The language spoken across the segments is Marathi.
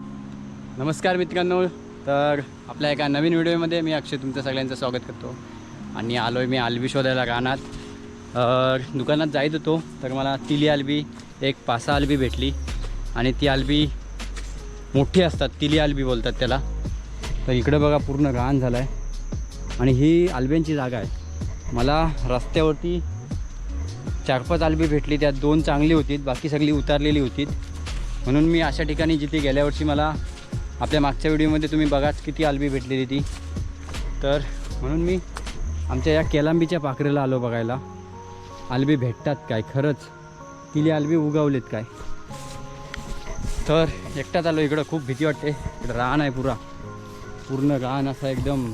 नमस्कार मित्रांनो. तर आपल्या एका नवीन व्हिडिओमध्ये मी अक्षय तुमचं सगळ्यांचं स्वागत करतो. आणि आलो आहे मी आलबी शोधायला रानात. दुकानात जायत होतो तर मला तिली आलबी एक पासा आलबी भेटली. आणि ती आलबी मोठी असतात तिली आलबी बोलतात त्याला. तर इकडं बघा पूर्ण रान झालं आहे आणि ही आलब्यांची जागा आहे. मला रस्त्यावरती चार पाच आलबी भेटली त्यात दोन चांगली होती बाकी सगळी उतारलेली होती म्हणून मी अशा ठिकाणी जिथे गेल्या वर्षी मला आपल्या मागच्या व्हिडिओमध्ये तुम्ही बघाच किती आलबी भेटलेली ती. तर म्हणून मी आमच्या या केलांबीच्या पाखरेला आलो बघायला. आलबी भेटतात काय? खरंच. तिली आलबी उगवलेत काय? तर एकटाच आलो इकडं. खूप भीती वाटते. इकडं रान आहे पुरा. पूर्ण रान असा एकदम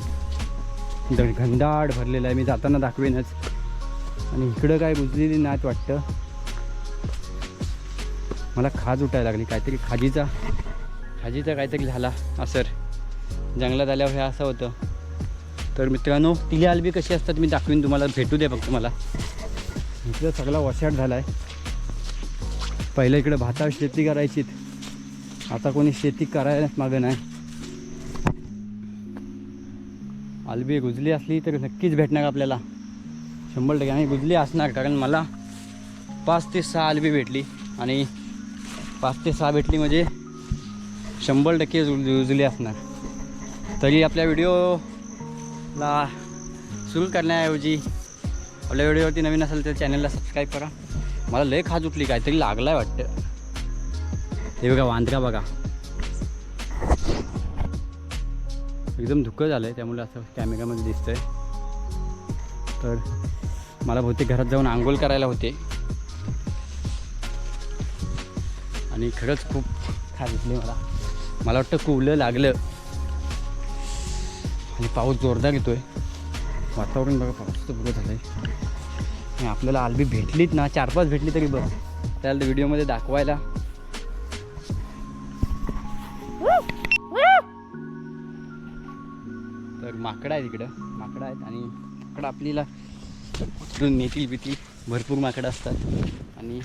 घंडाड भरलेला आहे. मी जाताना दाखवेनच. आणि इकडं काय बुजलेली नाहीत वाटतं. मला खाज उठायला लागली काहीतरी खाजीचा खाजीचा काहीतरी झाला असर. जंगलात आल्यावर हे असं होतं. तर मित्रांनो तिली आलबी कशी असतात मी दाखवीन तुम्हाला भेटू दे फक्त मला. इकडं सगळा वशाट झाला आहे पहिलं इकडं भातावर शेती करायचीत आता कोणी शेती करायलाच मागं नाही. आलबी गुजली असली तर नक्कीच भेटणार आपल्याला. शंभर टक्के. आणि गुजली असणार कारण मला पाच ते सहा आलबी भेटली. आणि पाच ते सहा भेटली म्हणजे शंभर टक्के उज- उजली असणार. तरी आपल्या व्हिडिओला सुरू करण्याऐवजी आपल्या व्हिडिओवरती नवीन असेल तर चॅनलला सबस्क्राईब करा. मला लय खाज उठली काहीतरी लागलं आहे वाटतं. हे बघा वांद्रा बघा. एकदम धुकं झालं आहे त्यामुळे असं कॅमेऱ्यामध्ये दिसतंय. तर मला बहुतेक घरात जाऊन आंघोळ करायला होते. आणि खरंच खूप खास दिसली मला. मला वाटतं कुवलं लागलं. आणि पाऊस जोरदार येतो आहे वातावरण बघा पाऊस तर बघत झालं आहे आणि आपल्याला आलबी भेटलीत ना चार पाच भेटली तरी बघ त्याला व्हिडिओमध्ये दाखवायला. तर माकडं आहेत इकडं. माकडं आहेत आणि माकडं आपल्याला उचलून नेतील बितील भरपूर माकडं असतात. आणि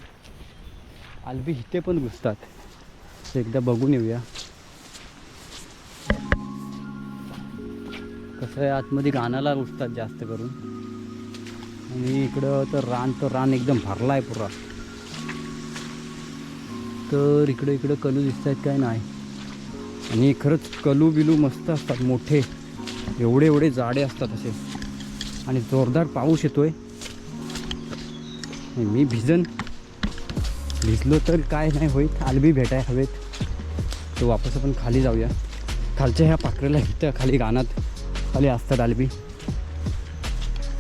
आलबी इथे पण घुसतात. एकदा बघून येऊया. कसं आहे आतमध्ये गाणाला घुसतात जास्त करून. आणि इकडं तर रान तर रान एकदम भरला आहे पुरा. तर इकडं इकडं कलू दिसत आहेत काय नाही. आणि खरंच कलू बिलू मस्त असतात मोठे. एवढे एवढे जाडे असतात असे. आणि जोरदार पाऊस येतोय. मी भिजन. भिजलो तर काय नाही होईत आलबी भेटाय हवेत. तर वापस आपण खाली जाऊया. खालच्या ह्या पाखरेला इथं खाली रानात खाली असतात आलबी.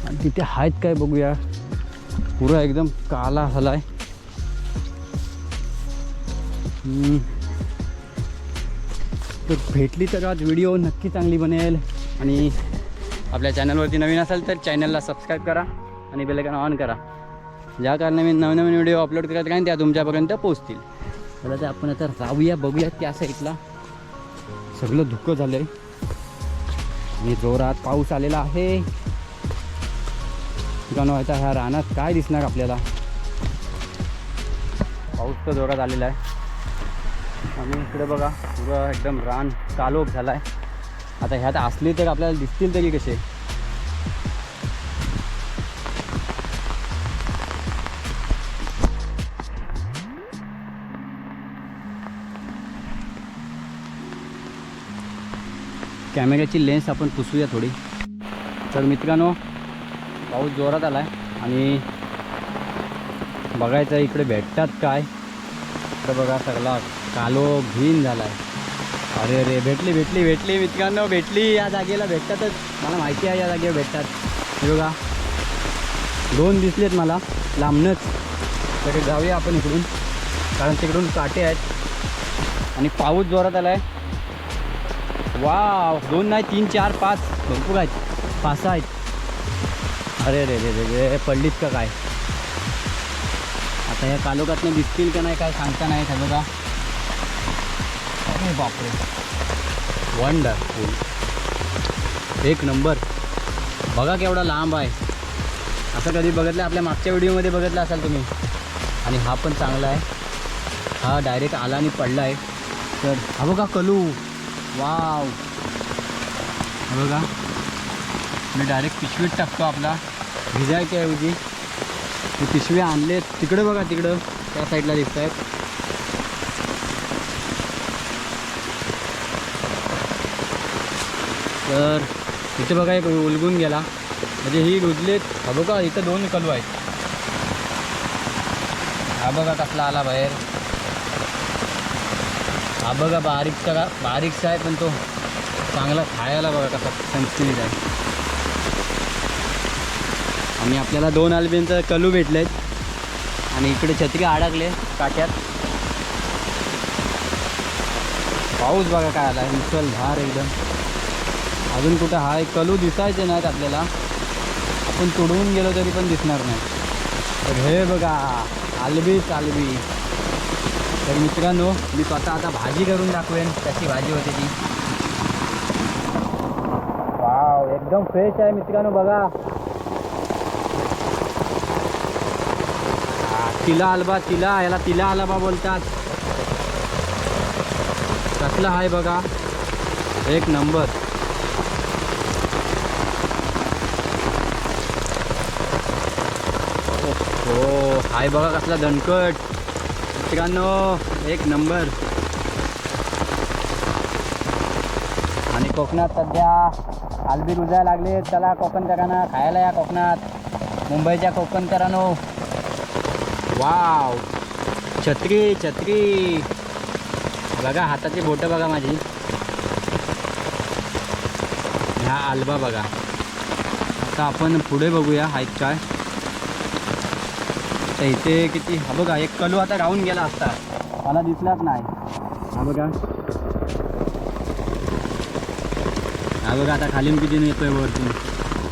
आणि तिथे आहेत काय बघूया. पुरा एकदम काला झाला आहे तर भेटली तर आज व्हिडिओ नक्की चांगली बनेल. आणि आपल्या चॅनलवरती नवीन असाल तर चॅनलला सबस्क्राईब करा आणि बेलकन ऑन करा. ज्या कारणाने मी नवनवीन व्हिडिओ अपलोड करत राहीन त्या तुमच्यापर्यंत पोहोचतील. मला तर आपण आता जाऊया बघूया त्या साईडला सगळं धुकं झालं आहे आणि जोरात पाऊस आलेला आहे. ठिकाणं आता ह्या रानात काय दिसणार आपल्याला? पाऊस तर जोरात आलेला आहे. आणि इकडे बघा पुरं एकदम रान कालोख झाला आहे आता ह्यात असली तर आपल्याला दिसतील तरी कसे? कॅमेऱ्याची लेन्स आपण पुसूया थोडी. तर मित्रांनो पाऊस जोरात आला आहे आणि बघायचं इकडे भेटतात काय. तर बघा सगळा कालो घीन झाला आहे अरे अरे भेटली भेटली भेटली मित्रांनो भेटली. या जागेला भेटतातच. मला माहिती आहे या जागेवर भेटतात. बघा दोन दिसलेत मला लांबनंच. तिकडे जाऊया आपण इकडून कारण तिकडून काटे आहेत. आणि पाऊस जोरात आला आहे वा दोन नाही तीन चार पाच. भरपूर आहेत. पाच सहा आहेत. अरे रे रे रे रे पडलीत का काय? आता ह्या तालुक्यातनं दिसतील का नाही काय सांगता नाही का बघा. अरे बापरे. वंडरफुल एक नंबर. बघा केवढा लांब आहे. असं कधी बघितलं आपल्या मागच्या व्हिडिओमध्ये बघितलं असाल तुम्ही. आणि हा पण चांगला आहे. हा डायरेक्ट आला आणि पडला आहे तर हा बघा कलू. वाव. बघा. मी डायरेक्ट पिशवीत टाकतो आपला. भिजायच्या ऐवजी हे पिशवी आणले. तिकडं बघा तिकडं. त्या साईडला दिसत आहेत तर इथे बघा एक उलगून गेला. म्हणजे ही रुजलेत. हा बघा इथं दोन कलू आहेत. हा बघा कसला आला बाहेर. हा बघा बारीकचा का बारीकचा आहे पण तो चांगला खायला बघा कसा संस्कृत आहे. आणि आपल्याला दोन आल्बींचं कलू भेटलेत. आणि इकडे छत्री अडकले काट्यात पाऊस बघा काय आला मुसळधार एकदम. अजून कुठं हा एक कलू दिसायचे नाहीत आपल्याला. आपण तुडवून गेलो तरी पण दिसणार नाही. तर हे बघा आलबीच आलबी तर मित्रांनो मी स्वतः आता भाजी करून दाखवेन कशी भाजी होते ती. वाव एकदम फ्रेश आहे मित्रांनो बघा. तिला आलबा तिला याला तिला आलबा बोलतात. कसला आहे बघा. एक नंबर. हो हाय बघा कसला दणकट. मित्रांनो एक नंबर. आणि कोकणात सध्या आलबी रुजायला लागले. चला कोकणकरांना खायला या कोकणात. मुंबईच्या कोकणकरांनो. वाव. छत्री छत्री. बघा हाताची बोटं बघा माझी. ह्या आलबा बघा. आता आपण पुढे बघूया हाईक काय. तर इथे किती हा बघा एक कलू आता राहून गेला असता. मला दिसलाच नाही. हा बघा. हा बघा आता खालीन किती येतोय वरतून.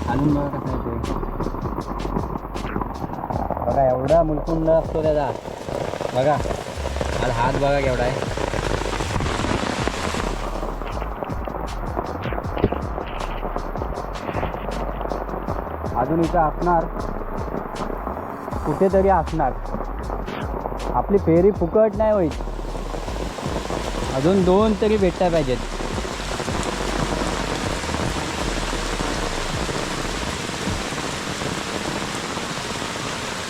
खालून बघा कसं येतोय. बघा एवढा मुलकुंड असतो त्याचा. बघा आज हात बघा केवढा आहे. अजून इथं असणार. कुठेतरी असणार. आपली फेरी फुकट नाही होईल. अजून दोन तरी भेटता पाहिजेत.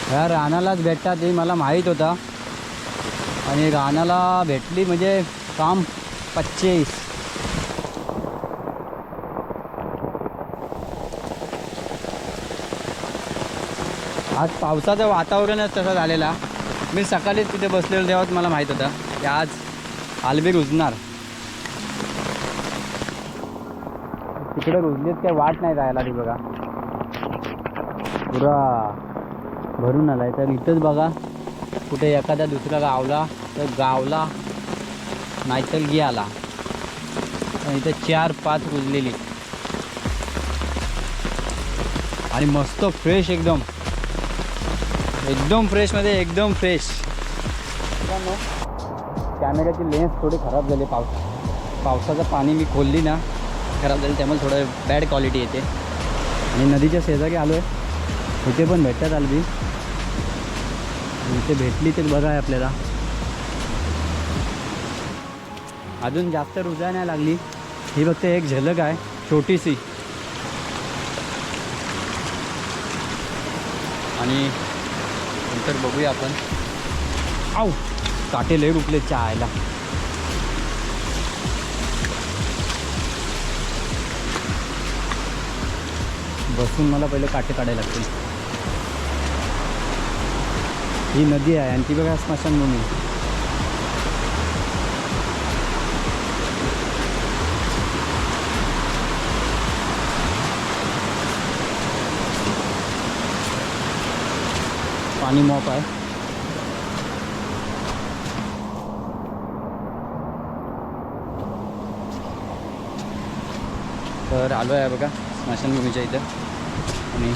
ह्या रानालाच भेटतात हे मला माहीत होता. आणि रानाला भेटली म्हणजे काम पच्चीस. आज पावसाचं वातावरणच तसं झालेला मी सकाळीच तिथे बसलेलो तेव्हाच मला माहीत होतं की आज आलबी रुजणार. तिकडे रुजलीत काय वाट नाही जायला ती बघा. पुरा भरून आलाय. तर इथंच बघा कुठे एखादा दुसरा गावला तर गावला नाहीतर गेला. आणि इथं चार पाच रुजलेली. आणि मस्त फ्रेश एकदम. एकदम फ्रेशमध्ये एकदम फ्रेश कॅमेऱ्याची लेन्स थोडी खराब झाली पावस पावसाचं पाणी मी खोलली ना खराब झाली त्यामुळे थोडं बॅड क्वालिटी येते. आणि नदीच्या शेजारी आलो आहे इथे पण भेटतात आलबी. इथे भेटली तर बघा आहे आपल्याला. अजून जास्त रुजा नाही लागली. ही फक्त एक झलक आहे छोटीशी. आणि नंतर बघूया आपण. आऊ काटे लय उठले चहायला बसून मला पहिले काटे काढायला लागतील. ही नदी आहे आणि ती बघा स्मशानभूमी. पाणी मॉप आहे. तर आलो आहे बघा स्मशानभूमीच्या इथं. आणि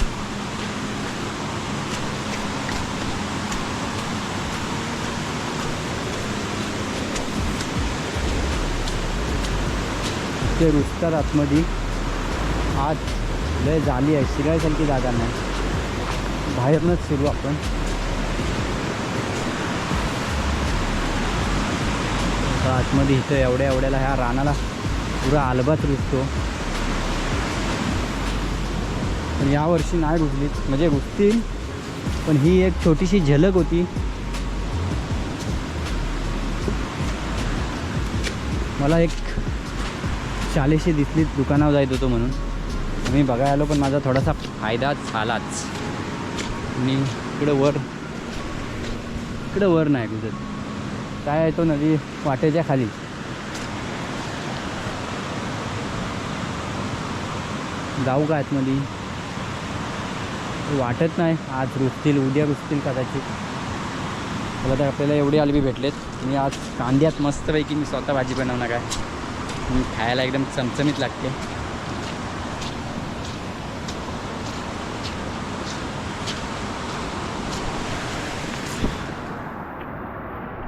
ते रुजतात आतमध्ये आत लय झाली आहे. शिरायसारखी जागा नाही. बाहेरनंच फिरू आपण. तर आतमध्ये इथं एवढ्या एवढ्याला ह्या रानाला पुरा आलबाच रुजतो. पण यावर्षी नाही रुजलीत म्हणजे रुजतील पण ही एक छोटीशी झलक होती. मला एक शालेशी दिसली दुकानावर जायत होतो म्हणून. मी बघायला आलो पण माझा थोडासा फायदा झालाच. मी इकडं वर इकडं वर नाही कुठं काय आहे तो नदी वाटेच्या खाली? जाऊ का आतमध्ये? वाटत नाही. आज रुजतील उद्या रुजतील कदाचित. मला तर आपल्याला एवढे अलबी भेटलेत. मी आज कांद्यात मस्तपैकी मी स्वतः भाजी बनवणार आहे. खायला एकदम चमचमीत लागते.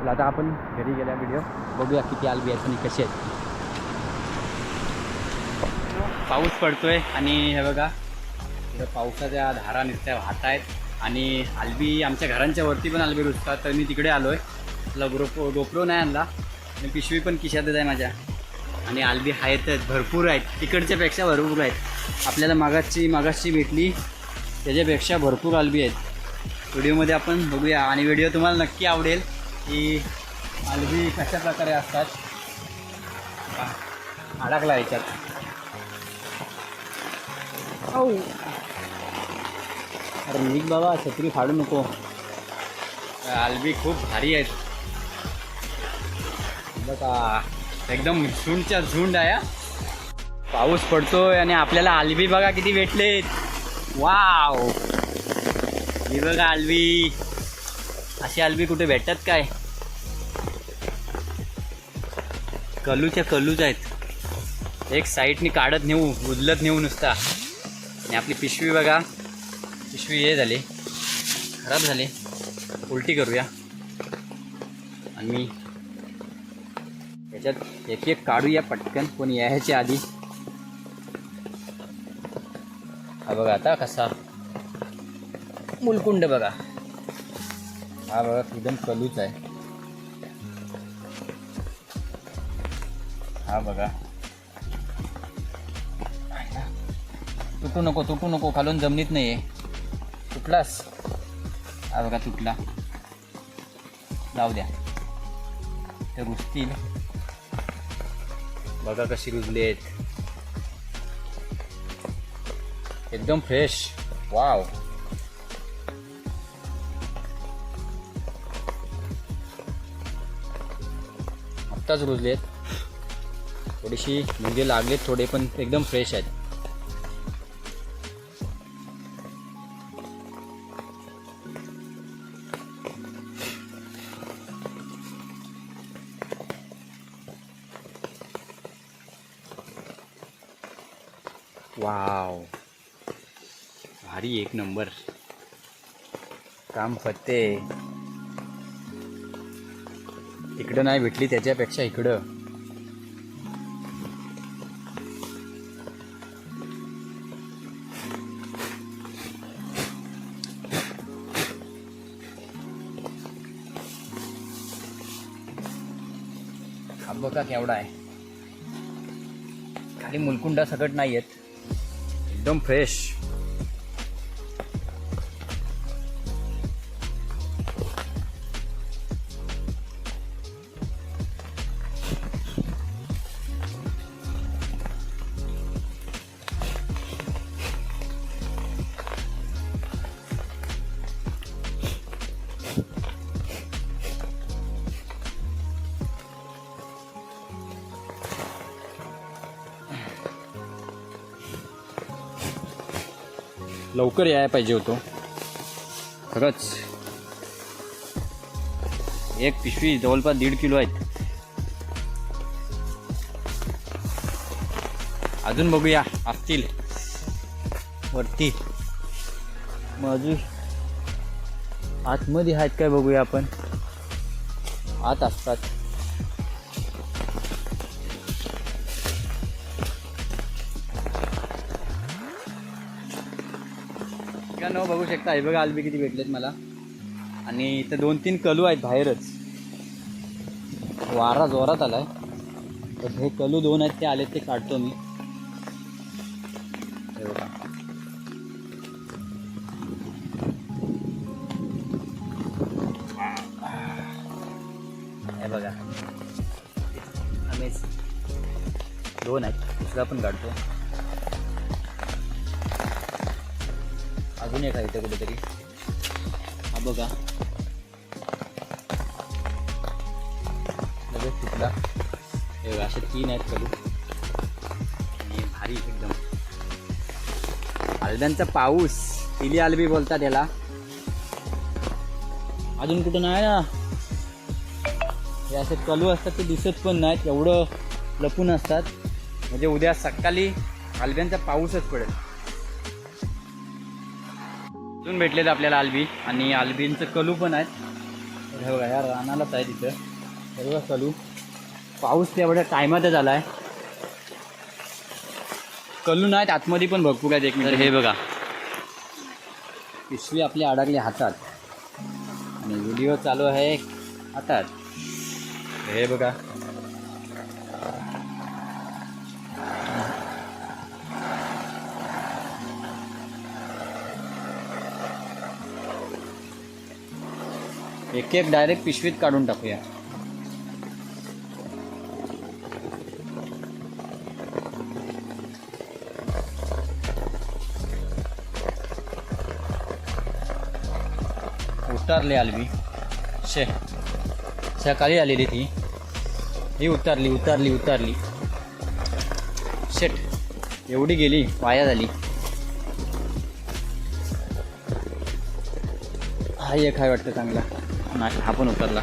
आपला. आता आपण घरी गेल्या व्हिडिओ बघूया किती आलबी आहेत आणि कसे आहेत. पाऊस पडतोय आणि हे बघा इथं पावसाच्या धारा नुसत्या वाहत आहेत. आणि आलबी आमच्या घरांच्या वरती पण आलबी रुजतात तर मी तिकडे आलो आहे तुला गोप्रो गोप्रो नाही आणला. आणि पिशवी पण किशातच आहे माझ्या. आणि आलबी आहेतच भरपूर आहेत. तिकडच्यापेक्षा भरपूर आहेत. आपल्याला मागासची मागासची भेटली. त्याच्यापेक्षा भरपूर आलबी आहेत. व्हिडिओमध्ये आपण बघूया. आणि व्हिडिओ तुम्हाला नक्की आवडेल. की आलबी कशा प्रकारे असतात? अडकला याच्यात. औ. अरे निघ बाबा छत्री फाडू नको. आलबी खूप भारी आहेत. बघा एकदम झुंडच्या झुंड आहे. पाऊस पडतोय आणि आपल्याला आलबी बघा किती भेटलेत. वाव. ही बघा आलबी अशी आलबी कुठे भेटतात काय? कलूच्या कलूच आहेत. एक साईडनी काढत नेऊ उदलत नेऊ नुसता. आणि आपली पिशवी बघा. पिशवी हे झाली. खराब झाली. उलटी करूया. आणि त्याच्यात एक एक काढूया पटकन कोणी यायच्या आधी. हा बघा आता कसा. मुलकुंड बघा. हा बघा एकदम कलूच आहे. हा बघा. तुटू नको तुटू नको खालून जमिनीत नाही आहे तुटलास? हा बघा तुटला. लावू द्या. ते रुजतील. बघा कशी रुजली आहेत. एकदम फ्रेश वाव आत्ताच रुजले आहेत. थोडीशी म्हणजे लागलेत थोडे पण एकदम फ्रेश आहेत. वाव भारी एक नंबर काम फत्ते इकडं नाही भेटली त्याच्यापेक्षा इकडं. बघा केवढा आहे? खाली मुलकुंडा सकट नाही आहेत एकदम फ्रेश लवकर यायला पाहिजे होतो. खरंच. एक पिशवी जवळपास दीड किलो आहेत. अजून बघूया असतील. वरती. मग अजून. आतमध्ये आहेत काय बघूया आपण. आत असतात. बघू शकता. हे बघा आलबी किती भेटलेत मला. आणि इथं दोन तीन कलू आहेत बाहेरच. वारा जोरात आलाय. तर हे कलू दोन आहेत ते आले ते काढतो मी. हे बघा. बघा. आम्हीच दोन आहेत दुसरा पण काढतो. आहे इथं कुठेतरी. हा बघा. लगेच तुटला हे असे तीन आहेत कलू. आणि भारी एकदम. आलब्यांचा पाऊस. पिली आलबी बोलतात याला. अजून कुठं नाही ना? हे असे कलू असतात ते दिसत पण नाहीत. एवढं लपून असतात. म्हणजे उद्या सकाळी आलब्यांचा पाऊसच पडेल. अजून भेटलेत आपल्याला आलबी. आणि आलबींचं कलू पण आहेत. हे बघा या रानालाच आहे तिथं सर्व कलू. पाऊस तेवढ्या टायमातच आला आहे कलू नाहीत आतमध्ये पण भरपूर आहेत एक मिनिट हे बघा. पिशवी आपली अडकली हातात. आणि व्हिडिओ चालू आहे हातात. हे बघा. एक एक डायरेक्ट पिशवीत काढून टाकूया. उतारली आलवी. शे सकाळी आलेली ती. ही उतारली उतारली उतारली. शेट एवढी गेली पाया झाली. हा एक आहे वाटतं चांगला. नाही हा पण उतरला.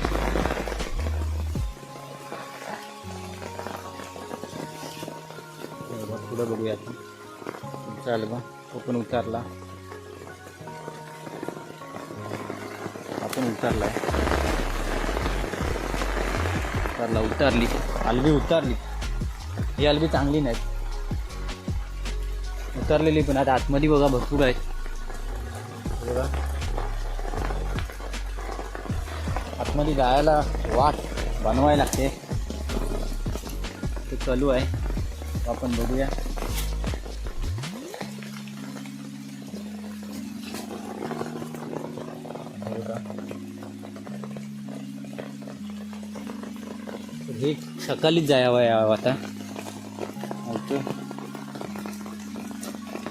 बघा, पुढं बघूया आपण. बा तो पण उतरला. आपण उतरला उतरला उतरली. अल्बी अलबी ही अलबी चांगली नाही उतरलेली पण आता आतमध्ये बघा भरपूर आहेत. आतमध्ये जायला वाट बनवायला लागते. ते चालू आहे. आपण बघूया. हे सकाळीच जायवं यावं आता. नाहीतर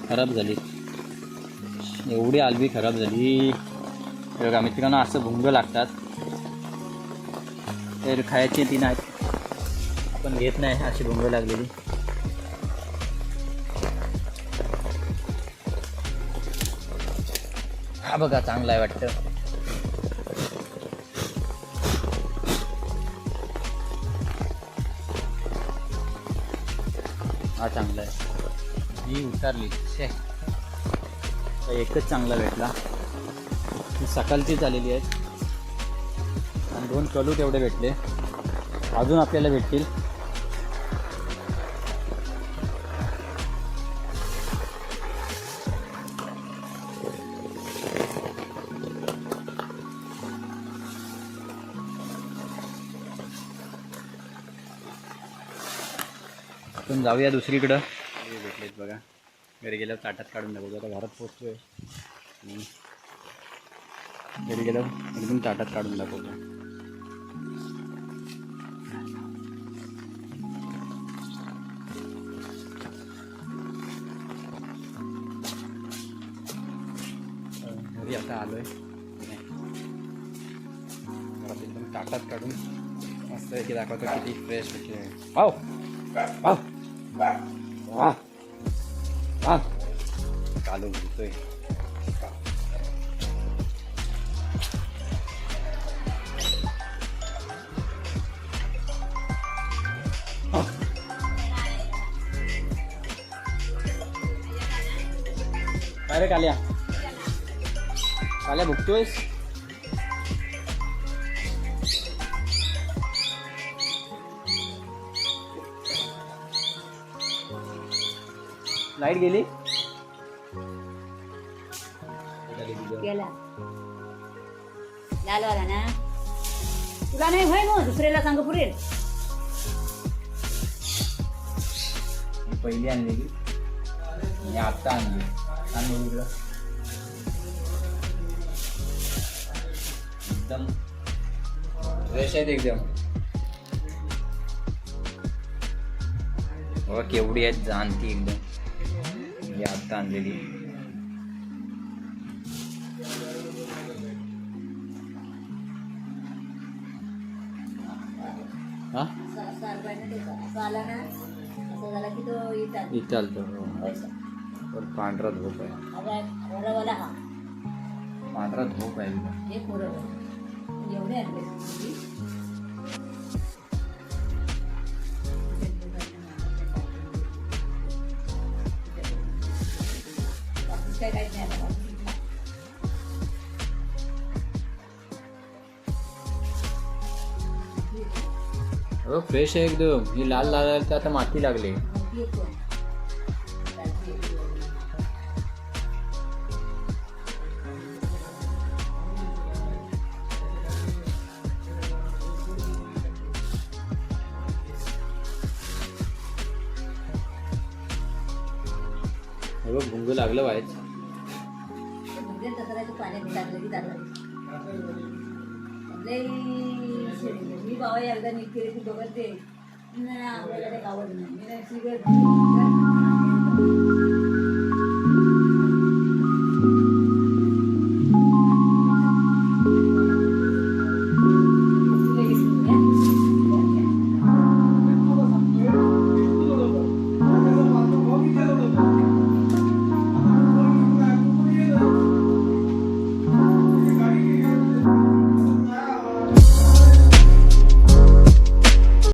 खराब झाली. एवढी आलबी खराब झाली. बघा मित्रांनो असं भुंग लागतात. तर खायची ती नाहीत पण घेत नाही अशी भुंग लागलेली. हा बघा चांगला आहे वाटतं. हा चांगला आहे. ही उतारली. शे एकच चांगला भेटला. सकाळचीच आलेली आहे. दोन कलू तेवढे भेटले. अजून आपल्याला भेटतील. आपण जाऊया दुसरीकडं. भेटलेत बघा. घरी गेल्यावर ताटात काढून दाखवतो आता घरात पोचतोय घरी गेल्यावर एकदम ताटात काढून दाखवतो आलो आहे आलोय एकदम ताटात काढून मस्त की दाखवतो किती फ्रेश होते वाव. वाव. वाव. चालू होतोय अरे रे काल्या? काल्या भुकतोयस लाइट गेली? गेला. लाल वाला ना? तुला नाही होय मग? दुसऱ्याला सांग पुरेल पहिली आणलेली. आणि आत्ता आणली. आणली एकदम फ्रेश आहेत एकदम. केवढी आहेत जाणती एकदम. ही आत्ता आणलेली. हा? पांढरा धूप आहे. पांढरा धूप आहे एवढे काय नाही फ्रेश आहे एकदम. ही लाल लाल तर आता माती लागली. हे बघ भुंग लागलं व्हायच म्हणजे तसं मी बाबा एकदा निघते केली बघत ते नाही, आपल्याला काही आवड नाही